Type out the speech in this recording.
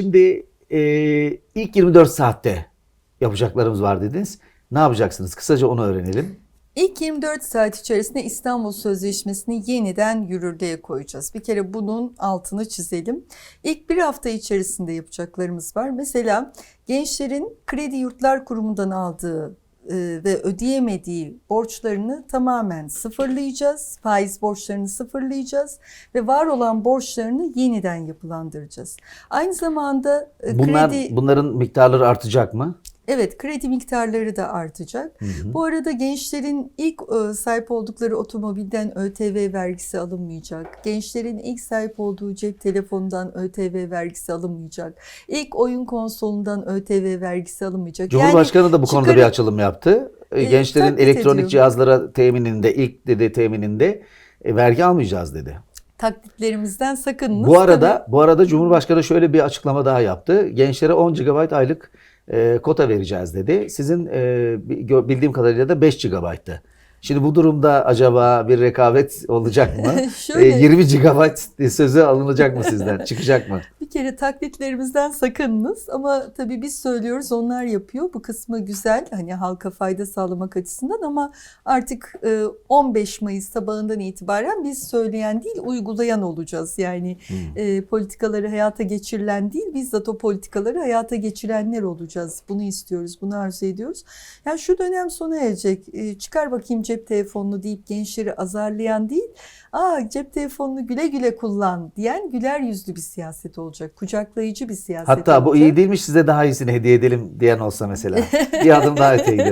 Şimdi e, ilk 24 saatte yapacaklarımız var dediniz. Ne yapacaksınız? Kısaca onu öğrenelim. İlk 24 saat içerisinde İstanbul Sözleşmesi'ni yeniden yürürlüğe koyacağız. Bir kere bunun altını çizelim. İlk bir hafta içerisinde yapacaklarımız var. Mesela gençlerin Kredi Yurtlar Kurumu'ndan aldığı ve ödeyemediği borçlarını tamamen sıfırlayacağız. Faiz borçlarını sıfırlayacağız ve var olan borçlarını yeniden yapılandıracağız. Aynı zamanda e, Bunlar kredi bunların miktarları artacak mı? Evet, kredi miktarları da artacak. Bu arada gençlerin ilk e, sahip oldukları otomobilden ÖTV vergisi alınmayacak. Gençlerin ilk sahip olduğu cep telefonundan ÖTV vergisi alınmayacak. İlk oyun konsolundan ÖTV vergisi alınmayacak. Cumhurbaşkanı da bu konuda bir çıkarı- açılım yaptı. E, E, Gençlerin taklit elektronik ediyorum. cihazlara temininde, ilk dedi temininde e, vergi almayacağız dedi. taklitlerimizden sakınınız. Bu arada bu arada Cumhurbaşkanı şöyle bir açıklama daha yaptı. Gençlere 10 GB aylık e, kota vereceğiz dedi. Sizin e, bildiğim kadarıyla da 5 GB'tı. Şimdi bu durumda acaba bir rekabet olacak mı? Tabii. E, Şöyle 20 GB sözü alınacak mı sizden? Çıkacak mı? Bir kere taklitlerimizden sakınınız ama tabii biz söylüyoruz onlar yapıyor. Bu kısmı güzel hani halka fayda sağlamak açısından ama artık e, 15 Mayıs sabahından itibaren biz söyleyen değil uygulayan olacağız. Yani e, politikaları hayata geçirilen değil bizzat o politikaları hayata geçirenler olacağız. Bunu istiyoruz, bunu arzu ediyoruz. Yani şu dönem sona erecek. E, çıkar bakayım cep telefonunu deyip gençleri azarlayan değil. Aa cep telefonunu güle güle kullan diyen güler yüzlü bir siyaset olacak. Kucaklayıcı bir siyaset Hatta bu olacak. iyi değilmiş size daha iyisini hediye edelim diyen olsa mesela. Bir adım daha öteye gidiyor.